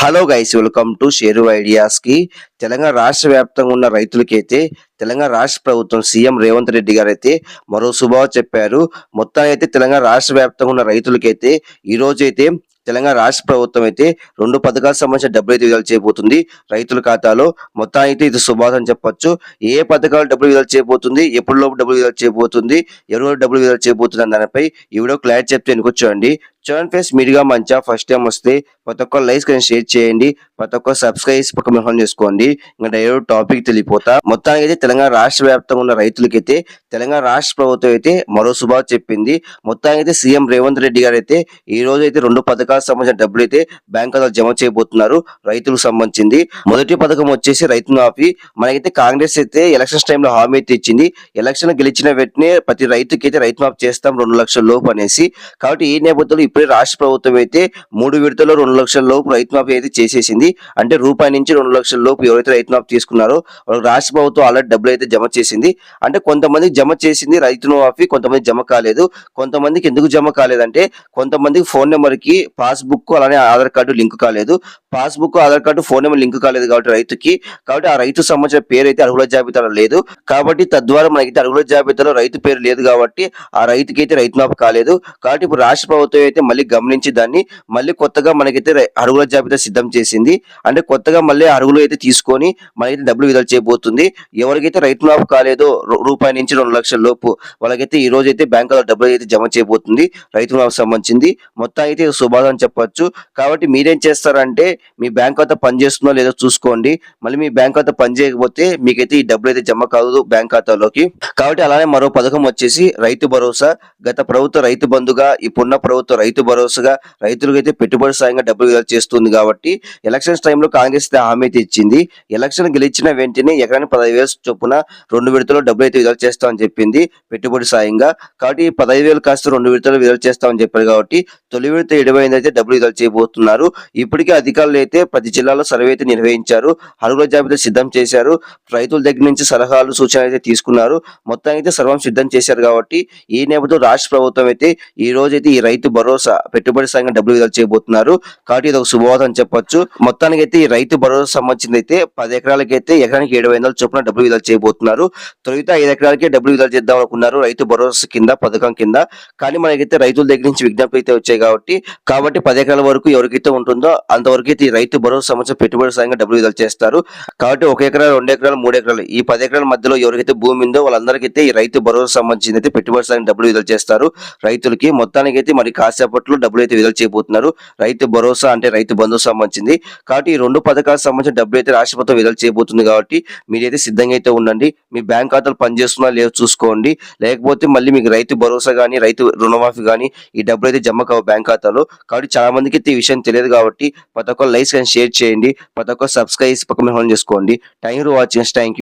Hello guys welcome to Sheru ఐడియాస్కి. Telangana రాష్ట్ర వ్యాప్తంగా ఉన్న రైతులకైతే తెలంగాణ రాష్ట్ర ప్రభుత్వం సీఎం రేవంత్ రెడ్డి గారు అయితే మరో శుభావ చెప్పారు. మొత్తానికి అయితే తెలంగాణ రాష్ట్ర వ్యాప్తంగా ఉన్న రైతులకైతే ఈ రోజు అయితే తెలంగాణ రాష్ట్ర ప్రభుత్వం అయితే రెండు పథకాలకు సంబంధించిన డబ్బులు అయితే విడుదల చేయబోతుంది రైతుల ఖాతాలో. మొత్తానికి అయితే ఇది శుభావం అని చెప్పొచ్చు. ఏ పథకాలు డబ్బులు విడుదల చేయబోతుంది ఎప్పుడు లోపు డబ్బులు విడుదల చేయబోతుంది ఎవరు డబ్బులు విడుదల చేయబోతుంది అన్న దానిపై ఈ వీడియో క్లారిటీ చెప్తే ఎనుకొచ్చండి చూడండి ఫేస్ మీడియా మంచిగా ఫస్ట్ టైం వస్తే ప్రతి ఒక్క లైక్స్ కానీ షేర్ చేయండి. ప్రతి ఒక్క సబ్స్క్రైబ్ పక్క మెహం చేసుకోండి. ఇంకా డైరెక్ట్ టాపిక్ తెలియపోతా. మొత్తానికి అయితే తెలంగాణ రాష్ట్ర వ్యాప్తంగా ఉన్న రైతులకైతే తెలంగాణ రాష్ట్ర ప్రభుత్వం అయితే మరో శుభావ చెప్పింది. మొత్తానికి అయితే సీఎం రేవంత్ రెడ్డి గారు అయితే ఈ రోజు అయితే రెండు పథకాలకు సంబంధించిన డబ్బులు అయితే బ్యాంక్ ఖాతాలో జమ చేయబోతున్నారు రైతులకు సంబంధించింది. మొదటి పథకం వచ్చేసి రైతు మాఫీ. మనకైతే కాంగ్రెస్ అయితే ఎలక్షన్స్ టైంలో హామీ అయితే ఇచ్చింది. ఎలక్షన్ గెలిచిన వెంటనే ప్రతి రైతుకి అయితే రైతు మాఫీ చేస్తాం రెండు లక్షల లోపు అనేసి. కాబట్టి ఈ నేపథ్యంలో ఇప్పుడే రాష్ట్ర ప్రభుత్వం అయితే మూడు విడతలో రెండు లక్షల లోపు రైతుమాఫీ అయితే చేసేసింది. అంటే రూపాయి నుంచి రెండు లక్షల లోపు ఎవరైతే రైతుమాఫీ తీసుకున్నారో వాళ్ళకి రాష్ట్ర ప్రభుత్వం ఆల్రెడీ డబ్బులు అయితే జమ చేసింది. అంటే కొంతమంది జమ చేసింది రైతు మాఫీ కొంతమంది జమ కాలేదు. కొంతమందికి ఎందుకు జమ కాలేదంటే కొంతమందికి ఫోన్ నెంబర్కి పాస్బుక్ అలానే ఆధార్ కార్డు లింక్ కాలేదు. Passbook Aadhaar card phone number link కాలేదు కాబట్టి రైతుకి. కాబట్టి ఆ రైతు సంబంధించిన పేరు అయితే అర్హుల జాబితాలో లేదు. కాబట్టి తద్వారా మనకి అర్హుల జాబితాలో రైతు పేరు లేదు కాబట్టి ఆ రైతుకి అయితే రైతు మాపు కాలేదు. కాబట్టి ఇప్పుడు రాష్ట్ర ప్రభుత్వం అయితే మళ్ళీ గమనించి దాన్ని మళ్ళీ కొత్తగా మనకైతే రై- జాబితా సిద్ధం చేసింది. అంటే కొత్తగా మళ్ళీ అడుగులు అయితే తీసుకొని మనకైతే డబ్బులు విడుదల చేయబోతుంది. ఎవరికైతే రైతు లాభ కాలేదో రూపాయి నుంచి రెండు లక్షల లోపు వాళ్ళకైతే ఈ రోజు అయితే బ్యాంకులో డబ్బులు అయితే జమ చేయబోతుంది. రైతు లాభకు సంబంధించింది. మొత్తం అయితే ఇది శుభాదం చెప్పొచ్చు. కాబట్టి మీరేం చేస్తారంటే మీ బ్యాంక్ ఖాతా పనిచేస్తుందో లేదో చూసుకోండి. మళ్ళీ మీ బ్యాంక్ ఖాతా పని చేయకపోతే మీకైతే ఈ డబ్బులు అయితే జమ కాదు బ్యాంక్ ఖాతాలోకి. కాబట్టి అలానే మరో పథకం వచ్చేసి రైతు భరోసా. గత ప్రభుత్వ రైతు బంధుగా ఇప్పుడున్న ప్రభుత్వ రైతు రైతు భరోసాగా రైతులకు అయితే పెట్టుబడి సాయంగా డబ్బులు విడుదల చేస్తుంది కాబట్టి ఎలక్షన్స్ టైంలో కాంగ్రెస్ అయితే హామీ అయితే ఇచ్చింది. ఎలక్షన్ గెలిచిన వెంటనే ఎకరానికి పదహైదు వేల చొప్పున రెండు విడతలు డబ్బులు అయితే విడుదల చేస్తామని చెప్పింది పెట్టుబడి సాయంగా. కాబట్టి ఈ పదహైదు వేలు కాస్త రెండు విడతలు విడుదల చేస్తామని చెప్పారు కాబట్టి తొలి విడత ఇరవై ఐదు అయితే డబ్బులు విడుదల చేయబోతున్నారు. ఇప్పటికే అధికారులు అయితే ప్రతి జిల్లాలో సర్వే అయితే నిర్వహించారు. అరుగుల జాబితా సిద్ధం చేశారు. రైతుల దగ్గర నుంచి సలహాలు సూచనలు అయితే తీసుకున్నారు. మొత్తం అయితే సర్వం సిద్ధం చేశారు కాబట్టి ఈ నేపథ్యంలో రాష్ట్ర ప్రభుత్వం అయితే ఈ రోజు అయితే ఈ రైతు భరోసా పెట్టుబడి సాయంగా డబ్బులు విడుదల చేయబోతున్నారు. కాబట్టి ఇది ఒక శుభవార్త అని చెప్పొచ్చు. మొత్తానికి అయితే ఈ రైతు భరోసా సంబంధించింది అయితే పది ఎకరాలకి అయితే ఎకరానికి ఏడు వందల చొప్పున డబ్బులు విడుదల చేయబోతున్నారు. తొలుత ఐదు ఎకరాలకే డబ్బులు విడుదల చేద్దాం అనుకున్నారు రైతు భరోసా కింద పథకం కింద. కానీ మనకైతే రైతుల దగ్గర నుంచి విజ్ఞప్తి అయితే వచ్చాయి కాబట్టి కాబట్టి పది ఎకరాల వరకు ఎవరికైతే ఉంటుందో అంతవరకు అయితే ఈ రైతు భరోసా సంబంధించిన పెట్టుబడి సాయంగా డబ్బులు విడుదల చేస్తారు. కాబట్టి ఒక ఎకరా రెండు ఎకరాలు మూడు ఎకరాలు ఈ పది ఎకరాల మధ్యలో ఎవరికైతే భూమి ఉందో వాళ్ళందరికైతే ఈ రైతు భరోసా సంబంధించింది అయితే పెట్టుబడి సాయం డబ్బులు విడుదల చేస్తారు రైతులకి. మొత్తానికి అయితే మరి కాసేపట్లో డబ్బులు అయితే విడుదల చేయబోతున్నారు. రైతు భరోసా అంటే రైతు బంధు సంబంధించింది. కాబట్టి ఈ రెండు పథకాలకు సంబంధించిన డబ్బులు అయితే రాష్ట్ర ప్రభుత్వం విడుదల చేయబోతుంది కాబట్టి మీరైతే సిద్ధంగా అయితే ఉండండి. మీ బ్యాంక్ ఖాతాలు పనిచేస్తున్నా లేదో చూసుకోండి. లేకపోతే మళ్ళీ మీకు రైతు భరోసా కానీ రైతు రుణమాఫీ కానీ ఈ డబ్బులు అయితే జమ కావు బ్యాంక్ ఖాతాలో. కాబట్టి చాలా మందికి అయితే ఈ విషయం తెలియదు కాబట్టి ప్రతి ఒక్క లైక్స్ కానీ షేర్ చేయండి. ప్రతి ఒక్క సబ్స్క్రైబ్ పక్క చేసుకోండి. Thank you watching. థ్యాంక్